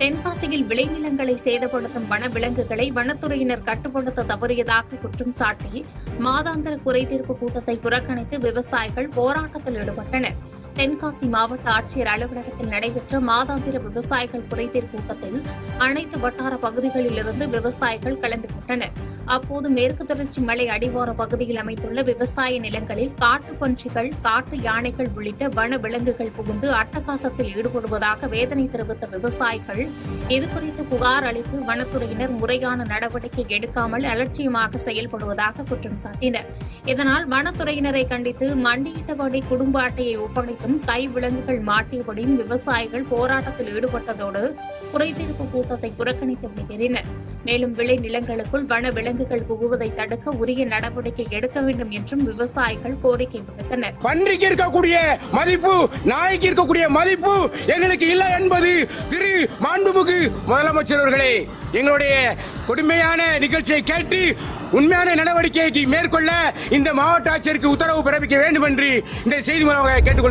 தென்காசியில் விளைநிலங்களை சேதப்படுத்தும் வனவிலங்குகளை வனத்துறையினர் கட்டுப்படுத்த தவறியதாக குற்றம் சாட்டி மாதாந்திர குறைதீர்ப்பு கூட்டத்தை புறக்கணித்து விவசாயிகள் போராட்டத்தில் ஈடுபட்டனர். தென்காசி மாவட்ட ஆட்சியர் அலுவலகத்தில் நடைபெற்ற மாதாந்திர விவசாயிகள் குறைதீர் கூட்டத்தில் அனைத்து வட்டார பகுதிகளிலிருந்து விவசாயிகள் கலந்து கொண்டனர். அப்போது மேற்கு தொடர்ச்சி மலை அடிவார பகுதியில் அமைந்துள்ள விவசாய நிலங்களில் காட்டு பன்றிகள் காட்டு யானைகள் உள்ளிட்ட வன விலங்குகள் புகுந்து அட்டகாசத்தில் ஈடுபடுவதாக வேதனை தெரிவித்த விவசாயிகள் இதுகுறித்து புகார் அளித்து வனத்துறையினர் முறையான நடவடிக்கை எடுக்காமல் அலட்சியமாக செயல்படுவதாக குற்றம் சாட்டினர். இதனால் வனத்துறையினரை கண்டித்து மண்டியிட்டபடி குடும்ப அட்டையை ஒப்படைத்து ஒப்படைத்தும் கை விலங்குகள் மாட்டியபடியும் விவசாயிகள் போராட்டத்தில் ஈடுபட்டதோடு குறைதீர்ப்பு கூட்டத்தை புறக்கணித்து வருகின்றனர் மேலும் விளை நிலங்களுக்குள் வன விலங்குகள் புகுவதை தடுக்க உரிய நடவடிக்கை எடுக்க வேண்டும் என்றும் விவசாயிகள் கோரிக்கை விடுத்தனர். பன்றிக்கு இருக்கக்கூடிய மதிப்பு நாய்க்கு இருக்கக்கூடிய மதிப்பு எங்களுக்கு இல்லை என்பது திரு மாண்புமிகு முதலமைச்சர் அவர்களே எங்களுடைய கொடுமையான நிகழ்ச்சியை கேட்டு உண்மையான நடவடிக்கைக்கு மேற்கொள்ள இந்த மாவட்ட ஆட்சியருக்கு உத்தரவு பிறப்பிக்க வேண்டும் என்று இந்த செய்தி மூலமாக கேட்டுக்கொள்